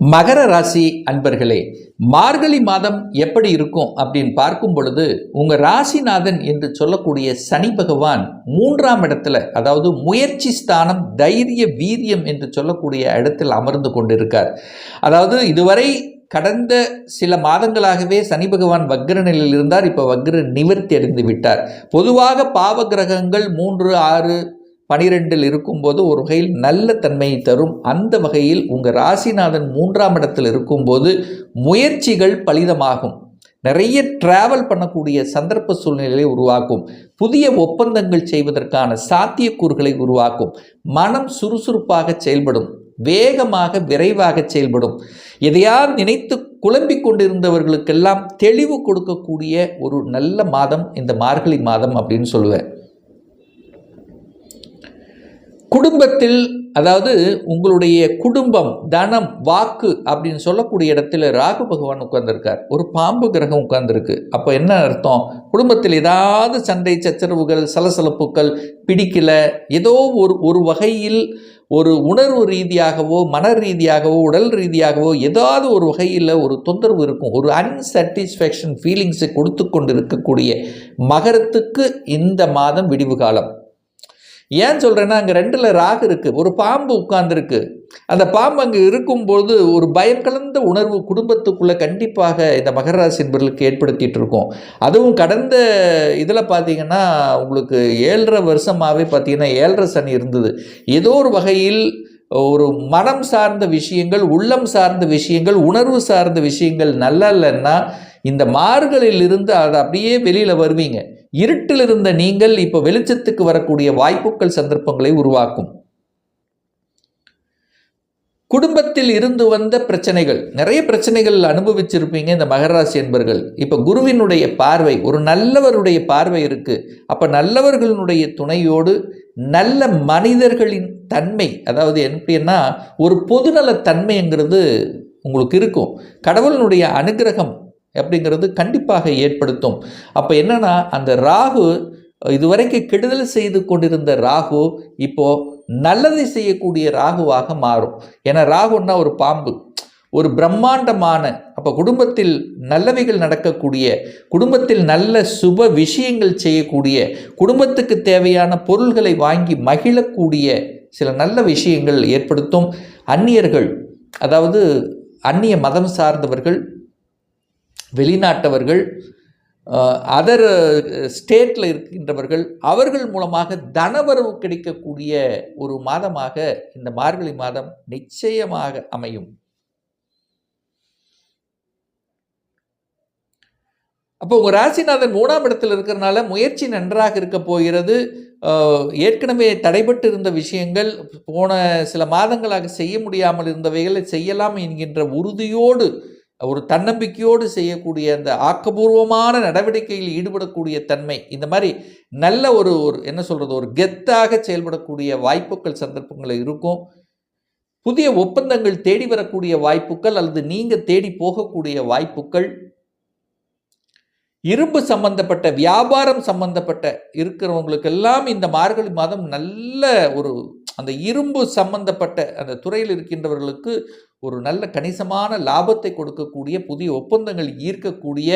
மகர ராசி அன்பர்களே மார்கழி மாதம் எப்படி இருக்கும் அப்படின்னு பார்க்கும் பொழுது உங்கள் ராசிநாதன் என்று சொல்லக்கூடிய சனி பகவான் மூன்றாம் இடத்துல அதாவது முயற்சி ஸ்தானம் தைரிய வீரியம் என்று சொல்லக்கூடிய இடத்தில் அமர்ந்து கொண்டிருக்கார். அதாவது இதுவரை கடந்த சில மாதங்களாகவே சனி பகவான் வக்ர நிலையில் இருந்தார் இப்போ வக்ர நிவர்த்தி அடைந்து விட்டார். பொதுவாக பாவ கிரகங்கள் மூன்று ஆறு பனிரெண்டில் இருக்கும்போது ஒரு வகையில் நல்ல தன்மையை தரும். அந்த வகையில் உங்கள் ராசிநாதன் மூன்றாம் இடத்தில் இருக்கும்போது முயற்சிகள் பலிதமாகும். நிறைய டிராவல் பண்ணக்கூடிய சந்தர்ப்ப சூழ்நிலையை உருவாக்கும். புதிய ஒப்பந்தங்கள் செய்வதற்கான சாத்தியக்கூறுகளை உருவாக்கும். மனம் சுறுசுறுப்பாக செயல்படும். வேகமாக விரைவாக செயல்படும். எதையாவது நினைத்து குழம்பிக் கொண்டிருந்தவர்களுக்கெல்லாம் தெளிவு கொடுக்கக்கூடிய ஒரு நல்ல மாதம் இந்த மார்கழி மாதம் அப்படின்னு சொல்லுவேன். குடும்பத்தில் அதாவது உங்களுடைய குடும்பம் தனம் வாக்கு அப்படின்னு சொல்லக்கூடிய இடத்துல ராகு பகவான் உட்கார்ந்துருக்கார். ஒரு பாம்பு கிரகம் உட்கார்ந்துருக்கு. அப்போ என்ன அர்த்தம்? குடும்பத்தில் ஏதாவது சண்டை சச்சரவுகள் சலசலப்புகள் பிடிக்கல ஏதோ ஒரு ஒரு வகையில் ஒரு உணர்வு ரீதியாகவோ மன ரீதியாகவோ உடல் ரீதியாகவோ ஏதாவது ஒரு வகையில் ஒரு தொந்தரவு இருக்கும். ஒரு அன்சாட்டிஸ்ஃபேக்ஷன் ஃபீலிங்ஸை கொடுத்து கொண்டு இருக்கக்கூடிய மகரத்துக்கு இந்த மாதம் விடிவு காலம். ஏன் சொல்கிறேன்னா அங்கே ரெண்டில் ராகு இருக்குது ஒரு பாம்பு உட்கார்ந்துருக்கு. அந்த பாம்பு அங்கே இருக்கும்போது ஒரு பயம் கலந்த உணர்வு குடும்பத்துக்குள்ளே கண்டிப்பாக இந்த மகர ராசி என்பவர்களுக்கு ஏற்படுத்திகிட்டு இருக்கோம். அதுவும் கடந்த இதில் பார்த்தீங்கன்னா உங்களுக்கு ஏழரை வருஷமாகவே பார்த்தீங்கன்னா ஏழரை சனி இருந்தது. ஏதோ ஒரு வகையில் ஒரு மனம் சார்ந்த விஷயங்கள் உள்ளம் சார்ந்த விஷயங்கள் உணர்வு சார்ந்த விஷயங்கள் நல்லா இல்லைன்னா இந்த மார்களிலிருந்து அதை அப்படியே வெளியில் வருவீங்க. இருட்டில் இருந்த நீங்கள் இப்போ வெளிச்சத்துக்கு வரக்கூடிய வாய்ப்புகள் சந்தர்ப்பங்களை உருவாக்கும். குடும்பத்தில் இருந்து வந்த பிரச்சனைகள் நிறைய பிரச்சனைகள் அனுபவிச்சிருப்பீங்க இந்த மகராசி என்பர்கள். இப்போ குருவினுடைய பார்வை ஒரு நல்லவருடைய பார்வை இருக்குது அப்போ நல்லவர்களுடைய துணையோடு நல்ல மனிதர்களின் தன்மை அதாவது எப்படின்னா ஒரு பொதுநல தன்மைங்கிறது உங்களுக்கு இருக்கும். கடவுளினுடைய அனுகிரகம் அப்படிங்கிறது கண்டிப்பாக ஏற்படுத்தும். அப்போ என்னென்னா அந்த ராகு இதுவரைக்கும் கெடுதல் செய்து கொண்டிருந்த ராகு இப்போது நல்லதை செய்யக்கூடிய ராகுவாக மாறும். ஏன்னா ராகுன்னா ஒரு பாம்பு. ஒரு பிரம்மாண்டமான அப்போ குடும்பத்தில் நல்லவைகள் நடக்கக்கூடிய குடும்பத்தில் நல்ல சுப விஷயங்கள் செய்யக்கூடிய குடும்பத்துக்கு தேவையான பொருள்களை வாங்கி மகிழக்கூடிய சில நல்ல விஷயங்கள் ஏற்படுத்தும். அந்நியர்கள் அதாவது அந்நிய மதம் சார்ந்தவர்கள் வெளிநாட்டவர்கள் அதர் ஸ்டேட்டில் இருக்கின்றவர்கள் அவர்கள் மூலமாக தனவரவு கிடைக்கக்கூடிய ஒரு மாதமாக இந்த மார்கழி மாதம் நிச்சயமாக அமையும். அப்போ உங்கள் ராசிநாதன் மூணாம் இடத்தில் இருக்கிறனால முயற்சி நன்றாக இருக்க போகிறது. ஏற்கனவே தடைபட்டு இருந்த விஷயங்கள் போன சில மாதங்களாக செய்ய முடியாமல் இருந்தவைகளை செய்யலாம் என்கின்ற உறுதியோடு ஒரு தன்னம்பிக்கையோடு செய்யக்கூடிய அந்த ஆக்கபூர்வமான நடவடிக்கையில் ஈடுபடக்கூடிய தன்மை இந்த மாதிரி நல்ல ஒரு ஒரு என்ன சொல்கிறது ஒரு கெத்தாக செயல்படக்கூடிய வாய்ப்புகள் சந்தர்ப்பங்கள் இருக்கும். புதிய ஒப்பந்தங்கள் தேடி வரக்கூடிய வாய்ப்புகள் அல்லது நீங்கள் தேடி போகக்கூடிய வாய்ப்புகள். இரும்பு சம்பந்தப்பட்ட வியாபாரம் சம்பந்தப்பட்ட இருக்கிறவங்களுக்கெல்லாம் இந்த மார்கழி மாதம் நல்ல ஒரு அந்த இரும்பு சம்பந்தப்பட்ட அந்த துறையில் இருக்கின்றவர்களுக்கு ஒரு நல்ல கணிசமான லாபத்தை கொடுக்கக்கூடிய புதிய ஒப்பந்தங்கள் ஈர்க்கக்கூடிய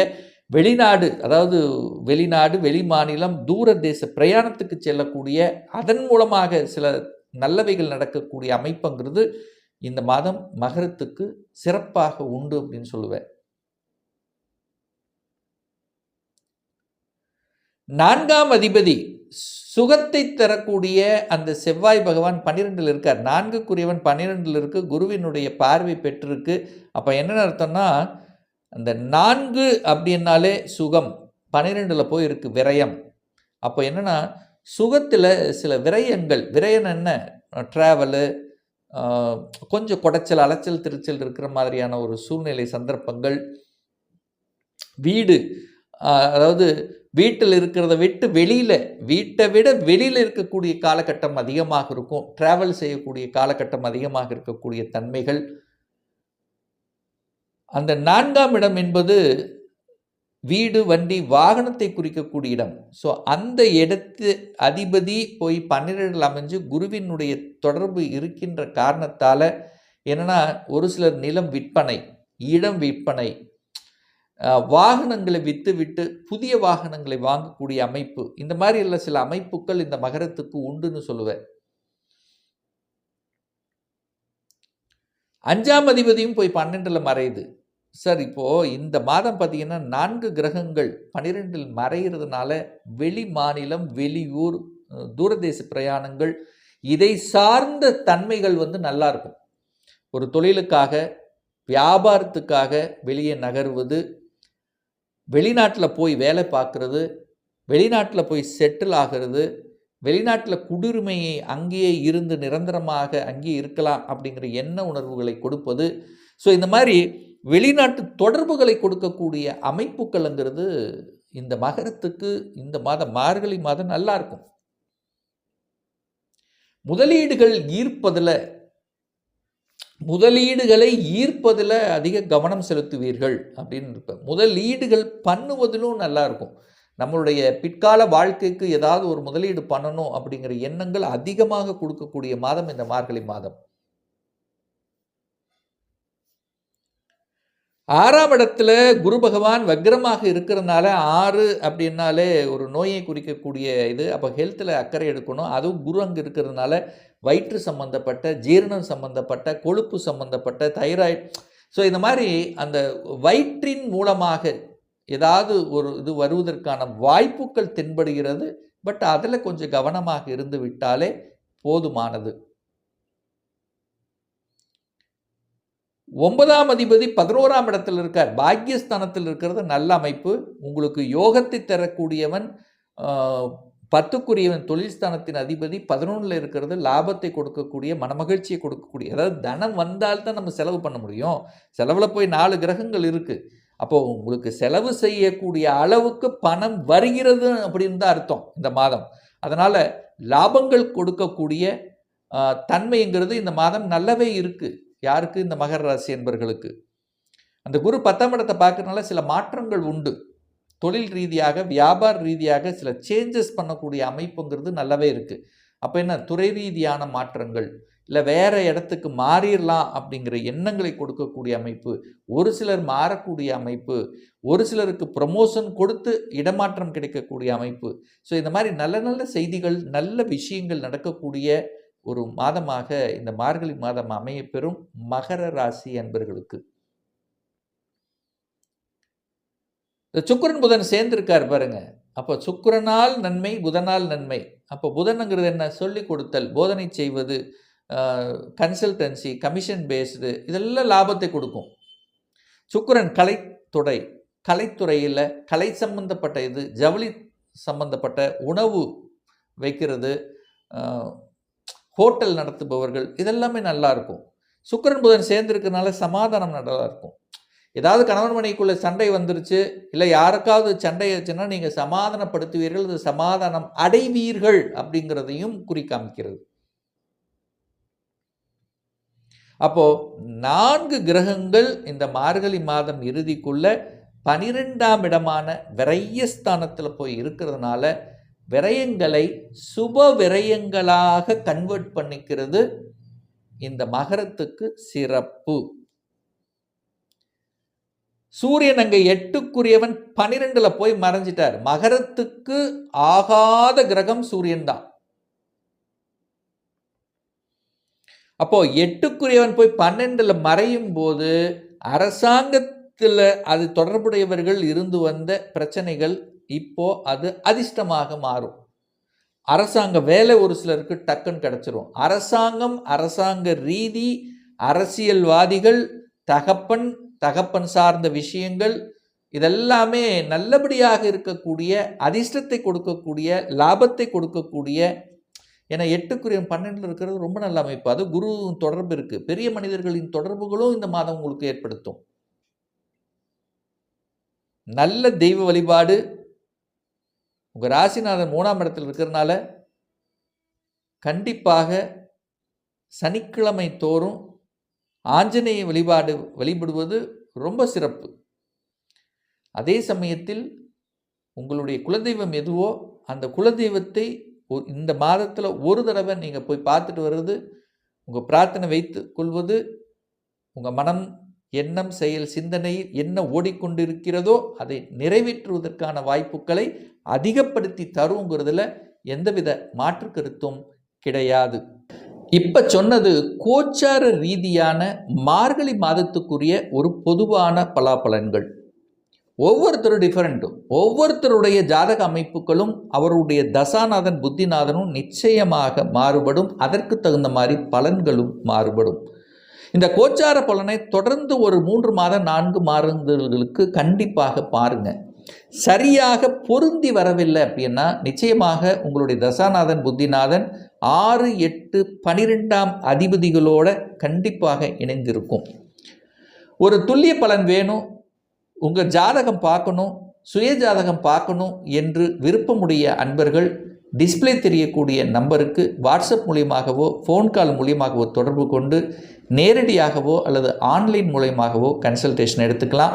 வெளிநாடு அதாவது வெளிநாடு வெளி மாநிலம் தூர தேச பிரயாணத்துக்கு செல்லக்கூடிய அதன் மூலமாக சில நல்லவைகள் நடக்கக்கூடிய அமைப்புங்கிறது இந்த மாதம் மகரத்துக்கு சிறப்பாக உண்டு அப்படின்னு சொல்லுவேன். நான்காம் அதிபதி சுகத்தை தரக்கூடிய அந்த செவ்வாய் பகவான் பன்னிரெண்டில் இருக்கார். நான்குக்குரியவன் பன்னிரெண்டில் இருக்கு. குருவினுடைய பார்வை பெற்றிருக்கு. அப்போ என்னென்ன அர்த்தம்னா அந்த நான்கு அப்படின்னாலே சுகம். பன்னிரெண்டில் போய் இருக்கு விரயம். அப்போ என்னென்னா சுகத்தில் சில விரயங்கள். விரயம் என்ன? ட்ராவலு கொஞ்சம் குடைச்சல் அலைச்சல் திருச்சல் இருக்கிற மாதிரியான ஒரு சூழ்நிலை சந்தர்ப்பங்கள். வீடு அதாவது வீட்டில் இருக்கிறத விட்டு வெளியில் வீட்டை விட வெளியில் இருக்கக்கூடிய காலகட்டம் அதிகமாக இருக்கும். ட்ராவல் செய்யக்கூடிய காலகட்டம் அதிகமாக இருக்கக்கூடிய தன்மைகள். அந்த நான்காம் இடம் என்பது வீடு வண்டி வாகனத்தை குறிக்கக்கூடிய இடம். ஸோ அந்த இடத்து அதிபதி போய் பன்னிரெண்டில் அமைஞ்சு குருவினுடைய தொடர்பு இருக்கின்ற காரணத்தால் என்னென்னா ஒரு சிலர் நிலம் விற்பனை இடம் விற்பனை வாகனங்களை விற்றுவிட்டு புதிய வாகனங்களை வாங்கக்கூடிய அமைப்பு. இந்த மாதிரி உள்ள சில அமைப்புகள் இந்த மகரத்துக்கு உண்டுன்னு சொல்லுவேன். அஞ்சாம் அதிபதியும் போய் பன்னெண்டில் மறையுது. சார் இப்போது இந்த மாதம் பார்த்தீங்கன்னா நான்கு கிரகங்கள் பன்னிரெண்டில் மறைகிறதுனால வெளி மாநிலம் வெளியூர் தூரதேச பிரயாணங்கள் இதை சார்ந்த தன்மைகள் வந்து நல்லா இருக்கும். ஒரு தொழிலுக்காக வியாபாரத்துக்காக வெளியே நகர்வது வெளிநாட்டில் போய் வேலை பார்க்குறது வெளிநாட்டில் போய் செட்டில் ஆகிறது வெளிநாட்டில் குடியுரிமையை அங்கேயே இருந்து நிரந்தரமாக அங்கேயே இருக்கலாம் அப்படிங்கிற எண்ண உணர்வுகளை கொடுப்பது. ஸோ இந்த மாதிரி வெளிநாட்டு தொடர்புகளை கொடுக்கக்கூடிய அமைப்புகள்ங்கிறது இந்த மகரத்துக்கு இந்த மாதம் மார்கழி மாதம் நல்லா இருக்கும். முதலீடுகள் ஈர்ப்பதில் முதலீடுகளை ஈர்ப்பதில் அதிக கவனம் செலுத்துவீர்கள் அப்படின்னு இருப்பேன். முதலீடுகள் பண்ணுவதிலும் நல்லாயிருக்கும் நம்மளுடைய பிற்கால வாழ்க்கைக்கு ஏதாவது ஒரு முதலீடு பண்ணணும் அப்படிங்கிற எண்ணங்கள் அதிகமாக கொடுக்கக்கூடிய மாதம் இந்த மார்கழி மாதம். ஆறாம் இடத்துல குரு பகவான் வக்ரமாக இருக்கிறதுனால ஆறு அப்படின்னாலே ஒரு நோயை குறிக்கக்கூடிய இது. அப்போ ஹெல்த்தில் அக்கறை எடுக்கணும். அதுவும் குரு அங்கே இருக்கிறதுனால வயிற்று சம்பந்தப்பட்ட ஜீரணம் சம்பந்தப்பட்ட கொழுப்பு சம்பந்தப்பட்ட தைராய்டு. ஸோ இந்த மாதிரி அந்த வயிற்றின் மூலமாக ஏதாவது ஒரு இது வருவதற்கான வாய்ப்புகள் தென்படுகிறது. பட் அதில் கொஞ்சம் கவனமாக இருந்து விட்டாலே போதுமானது. ஒன்பதாம் அதிபதி பதினோராம் இடத்தில் இருக்கார். பாக்கியஸ்தானத்தில் இருக்கிறது. நல்ல அமைப்பு. உங்களுக்கு யோகத்தை தரக்கூடியவன் பத்துக்குரியவன் தொழில் ஸ்தானத்தின் அதிபதி பதினொன்றில் இருக்கிறது லாபத்தை கொடுக்கக்கூடிய மனமகிழ்ச்சியை கொடுக்கக்கூடிய. அதாவது தனம் வந்தால்தான் நம்ம செலவு பண்ண முடியும். செலவில் போய் நாலு கிரகங்கள் இருக்குது அப்போ உங்களுக்கு செலவு செய்யக்கூடிய அளவுக்கு பணம் வருகிறது அப்படின்னு தான் அர்த்தம் இந்த மாதம். அதனால் லாபங்கள் கொடுக்கக்கூடிய தன்மைங்கிறது இந்த மாதம் நல்லாவே இருக்குது யாருக்கு? இந்த மகர ராசி என்பர்களுக்கு அந்த குரு பத்தாம் இடத்தை பார்க்கறதுனால சில மாற்றங்கள் உண்டு. தொழில் ரீதியாக வியாபார ரீதியாக சில சேஞ்சஸ் பண்ணக்கூடிய அமைப்புங்கிறது நல்லாவே இருக்குது அப்போ என்ன? துறை ரீதியான மாற்றங்கள் இல்லை வேறு இடத்துக்கு மாறிடலாம் அப்படிங்கிற எண்ணங்களை கொடுக்கக்கூடிய அமைப்பு ஒரு சிலர் மாறக்கூடிய அமைப்பு ஒரு சிலருக்கு ப்ரமோஷன் கொடுத்து இடமாற்றம் கிடைக்கக்கூடிய அமைப்பு. ஸோ இந்த மாதிரி நல்ல நல்ல செய்திகள் நல்ல விஷயங்கள் நடக்கக்கூடிய ஒரு மாதமாக இந்த மார்கழி மாதம் அமையப்பெறும் மகர ராசி அன்பர்களுக்கு. இந்த சுக்கரன் புதன் சேர்ந்திருக்கார் பாருங்க. அப்போ சுக்கிரனால் நன்மை புதனால் நன்மை. அப்போ புதனுங்கிறது என்ன? சொல்லிக் கொடுத்தல் போதனை செய்வது கன்சல்டன்சி கமிஷன் பேஸ்டு இதெல்லாம் லாபத்தை கொடுக்கும். சுக்கிரன் கலைத்துறை கலைத்துறையில் கலை சம்பந்தப்பட்ட இது ஜவுளி சம்பந்தப்பட்ட உணவு வைக்கிறது ஹோட்டல் நடத்துபவர்கள் இதெல்லாமே நல்லா இருக்கும். புதன் சேர்ந்திருக்கனால சமாதானம் நல்லா இருக்கும். ஏதாவது கணவன் மனைக்குள்ள சண்டை வந்துருச்சு இல்லை யாருக்காவது சண்டை ஆச்சுன்னா நீங்கள் சமாதானப்படுத்துவீர்கள் அது சமாதானம் அடைவீர்கள் அப்படிங்கிறதையும் குறிக்காமிக்கிறது அப்போ நான்கு கிரகங்கள் இந்த மார்கழி மாதம் இறுதிக்குள்ள பனிரெண்டாம் இடமான விரயஸ்தானத்தில் போய் இருக்கிறதுனால விரயங்களை சுப விரயங்களாக கன்வெர்ட் பண்ணிக்கிறது இந்த மகரத்துக்கு சிறப்பு. சூரியன் அங்கே எட்டுக்குரியவன் பனிரெண்டில் போய் மறைஞ்சிட்டார். மகரத்துக்கு ஆகாத கிரகம் சூரியன் தான். அப்போ எட்டுக்குரியவன் போய் பன்னெண்டில் மறையும் போது அரசாங்கத்தில் அது தொடர்புடையவர்கள் இருந்து வந்த பிரச்சனைகள் இப்போ அது அதிர்ஷ்டமாக மாறும். அரசாங்க வேலை ஒரு சிலருக்கு டக்குன்னு கிடச்சிரும். அரசாங்கம் அரசாங்க ரீதி அரசியல்வாதிகள் தகப்பன் தகப்பன் சார்ந்த விஷயங்கள் இதெல்லாமே நல்லபடியாக இருக்கக்கூடிய அதிர்ஷ்டத்தை கொடுக்கக்கூடிய லாபத்தை கொடுக்கக்கூடிய ஏன்னா எட்டுக்குரியம் பன்னெண்டில் இருக்கிறது ரொம்ப நல்ல அமைப்பு. அது குரு தொடர்பு இருக்குது பெரிய மனிதர்களின் தொடர்புகளும் இந்த மாதம் உங்களுக்கு ஏற்படுத்தும். நல்ல தெய்வ வழிபாடு. உங்கள் ராசிநாதன் மூணாம் இடத்தில் இருக்கிறதுனால கண்டிப்பாக சனிக்கிழமை தோறும் ஆஞ்சநேய வழிபாடு வழிபடுவது ரொம்ப சிறப்பு. அதே சமயத்தில் உங்களுடைய குலதெய்வம் எதுவோ அந்த குலதெய்வத்தை ஒ- இந்த மாதத்தில் ஒரு தடவை நீங்கள் போய் பார்த்துட்டு வர்றது உங்கள் பிரார்த்தனை வைத்து கொள்வது உங்கள் மனம் எண்ணம் செயல் சிந்தனையில் என்ன ஓடிக்கொண்டிருக்கிறதோ அதை நிறைவேற்றுவதற்கான வாய்ப்புகளை அதிகப்படுத்தி தருங்கிறதுல எந்தவித மாற்று கருத்தும் கிடையாது. இப்போ சொன்னது கோச்சார ரீதியான மார்கழி மாதத்துக்குரிய ஒரு பொதுவான பலாபலன்கள் ஒவ்வொருத்தரும் டிஃப்ரெண்ட்டும் ஒவ்வொருத்தருடைய ஜாதக அமைப்புகளும் அவருடைய தசாநாதன் புத்திநாதனும் நிச்சயமாக மாறுபடும். அதற்கு தகுந்த மாதிரி பலன்களும் மாறுபடும். இந்த கோச்சார பலனை தொடர்ந்து ஒரு மூன்று மாதம் நான்கு மாதங்களுக்கு கண்டிப்பாக பாருங்கள் சரியாக பொருந்தி வரவில்லை அப்படின்னா நிச்சயமாக உங்களுடைய தசாநாதன் புத்திநாதன் ஆறு எட்டு பனிரெண்டாம் அதிபதிகளோட கண்டிப்பாக இணைந்திருக்கும். ஒரு துல்லிய பலன் வேணும். உங்கள் ஜாதகம் பார்க்கணும். சுய ஜாதகம் பார்க்கணும் என்று விருப்பமுடைய அன்பர்கள் டிஸ்ப்ளே தெரியக்கூடிய நம்பருக்கு வாட்ஸ்அப் மூலியமாகவோ ஃபோன் கால் மூலியமாகவோ தொடர்பு கொண்டு நேரடியாகவோ அல்லது ஆன்லைன் மூலியமாகவோ கன்சல்டேஷன் எடுத்துக்கலாம்.